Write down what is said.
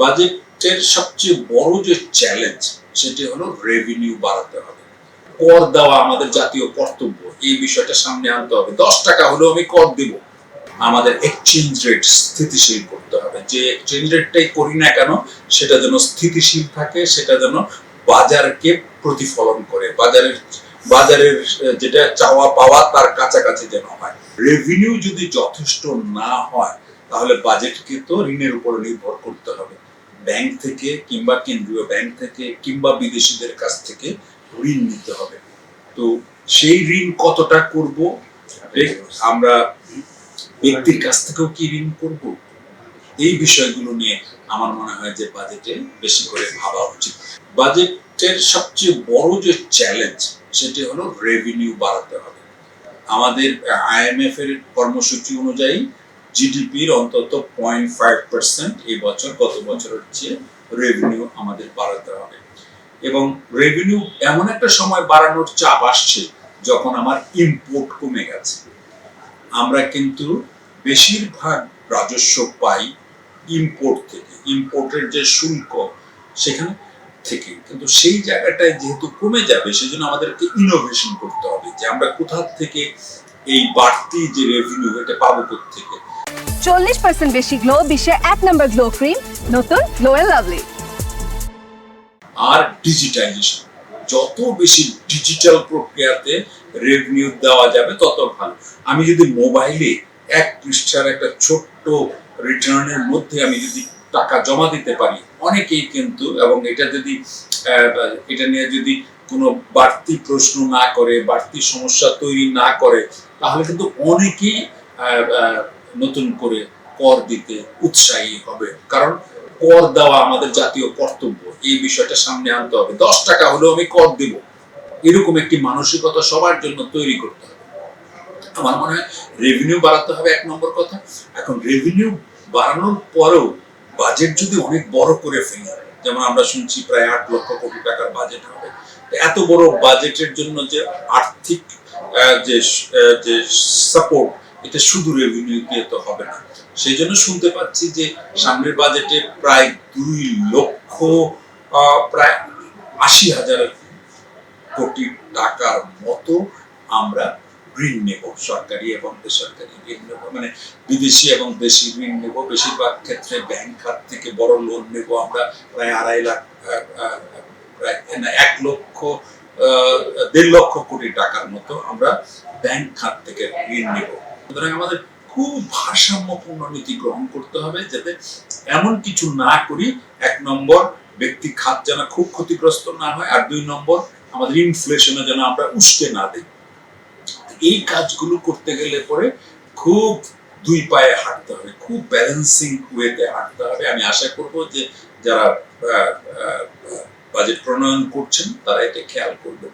বাজেটের সবচেয়ে বড় যে চ্যালেঞ্জ সেটি হলো রেভিনিউ বাড়াতে হবে। কর দেওয়া আমাদের জাতীয় কর্তব্য, এই বিষয়টা সামনে আনতে হবে। দশ টাকা হলেও আমি কর দেব। আমাদের এক্সচেঞ্জ রেট স্থিতিশীল করতে হবে। যে এক্সচেঞ্জ রেটটাই করি না কেন, সেটা যেন স্থিতিশীল থাকে, সেটা যেন বাজারকে প্রতিফলন করে। বাজারের বাজারের যেটা চাওয়া পাওয়া, তার কাছাকাছি যেন হয়। রেভিনিউ যদি যথেষ্ট না হয়, তাহলে বাজেটকে তো ঋণের উপর নির্ভর করতে হবে। ব্যাংক থেকে কিংবা কেন্দ্রীয় ব্যাংক থেকে কিংবা বিদেশিদের কাছ থেকে ঋণ নিতে হবে। তো সেই ঋণ কতটা করব? আমরা ব্যক্তির কাছ থেকেও কি ঋণ করব? এই বিষয়গুলো নিয়ে আমার মনে হয় যে বাজেটে বেশি করে ভাবা উচিত। বাজেটের সবচেয়ে বড় যে চ্যালেঞ্জ সেটি হলো রেভিনিউ বাড়াতে হবে। আমাদের আইএমএফ এর কর্মসূচি অনুযায়ী জিডিপির অন্তত পয়েন্ট ফাইভ পার্সেন্ট এই বছর, গত বছরের চেয়ে রেভিনিউ আমাদের বাড়াতে হবে। এবং রেভিনিউ এমন একটা সময় বাড়ানোর চাপ আসছে যখন আমার ইম্পোর্ট কমে গেছে। আমরা কিন্তু বেশিরভাগ রাজস্ব পাই ইম্পোর্ট থেকে। ইম্পোর্টের যে শুল্ক সেখানে থেকে। কিন্তু সেই জায়গাটায় যেহেতু কমে যাবে, সেজন্য আমাদেরকে ইনোভেশন করতে হবে যে আমরা কোথা থেকে এই বাড়তি যে রেভিনিউ এটা পাবো থেকে চল্লিশ পার্সেন্ট বেশি গ্লো বিশ্বের এক গ্লো ক্রিম নতুন গ্লো লাভলি আর ডিজিটাইজেশন যত বেশি ডিজিটাল প্রক্রিয়াতে রেভিনিউ দেওয়া যাবে, তত ভালো। আমি যদি মোবাইলে এক পৃষ্ঠার একটা ছোট্ট রিটার্নের মধ্যে আমি যদি টাকা জমা দিতে পারি, অনেকেই কিন্তু, এবং এটা যদি এটা নিয়ে যদি কোনো বাড়তি প্রশ্ন না করে, বাড়তি সমস্যা তৈরি না করে, তাহলে কিন্তু অনেকেই নতুন করে কর দিতে উৎসাহী হবে। কারণ কর দেওয়া আমাদের জাতীয় কর্তব্য, এই বিষয়টা সামনে আনতে হবে। দশ টাকা হলেও আমি কর দেব। এরকম একটি মানসিকতা সবার জন্য তৈরি করতে হবে। আমার মনে হয় রেভিনিউ বাড়াতে হবে এক নম্বর কথা। এখন রেভিনিউ বাড়ানোর পরেও বাজেট যদি অনেক বড় করে ফেলি, যেমন আমরা শুনছি প্রায় আট লক্ষ কোটি টাকার বাজেট হবে। এত বড় বাজেটের জন্য যে আর্থিক যে সাপোর্ট এটা শুধু রেভিনিউ দিয়ে তো হবে না। সেই জন্য শুনতে পাচ্ছি যে সামনের বাজেটে প্রায় দুই লক্ষ প্রায় আশি হাজার কোটি টাকার মতো আমরা ঋণ নেব, সরকারি এবং বেসরকারি ঋণ নেব। মানে বিদেশি এবং দেশি ঋণ নেব। বেশিরভাগ ক্ষেত্রে ব্যাংক খাত থেকে বড় লোন নেব আমরা। প্রায় আড়াই লাখ প্রায় এক লক্ষ দেড় লক্ষ কোটি টাকার মতো আমরা ব্যাংক খাত থেকে ঋণ নেব। সুতরাং আমাদের খুব ভারসাম্যপূর্ণ নীতি গ্রহণ করতে হবে যাতে এমন কিছু না করি, এক নম্বর ব্যক্তি খাত যেন খুব ক্ষতিগ্রস্ত না হয় আর দুই নম্বর আমাদের ইনফ্লেশনে যেন আমরা উস্কে না দিই। এই কাজগুলো করতে গেলে পরে খুব দুই পায়ে হাঁটতে হবে, খুব ব্যালেন্সিং ওয়েতে হাঁটতে হবে। আমি আশা করব যে যারা বাজেট প্রণয়ন করছেন তারা এটা খেয়াল করবে